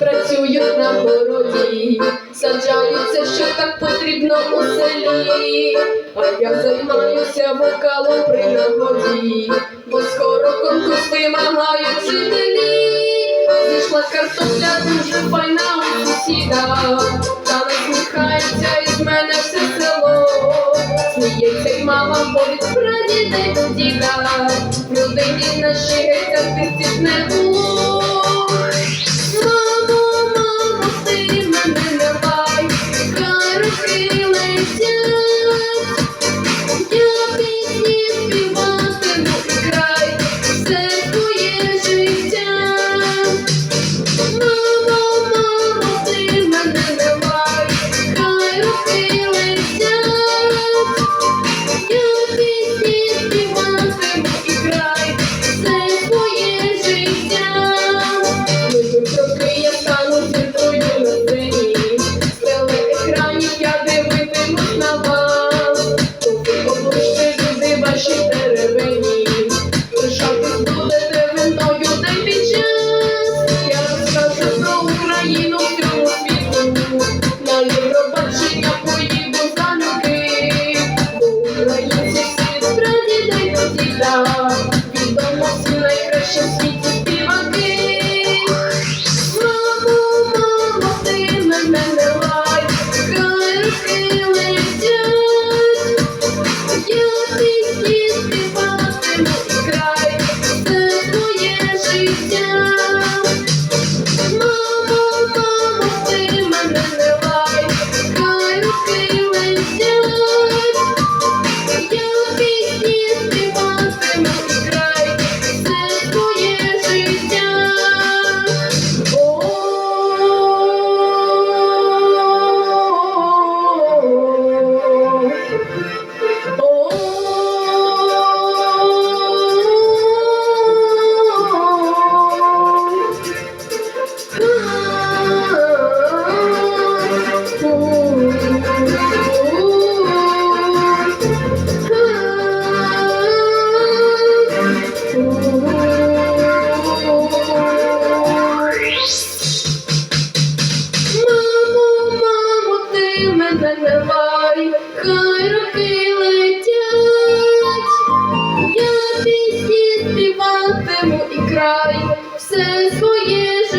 працюють на городі, саджаються, що так потрібно у селі. А я займаюся вокалом при нагоді, бо скоро конкурс вимагають вчителі. Зійшла картопля дуже файна у сусіда, та насміхається із мене все село. Сміється й мама, бо від до діда. В родині нашій геть артистів не було. Still precious Since for years.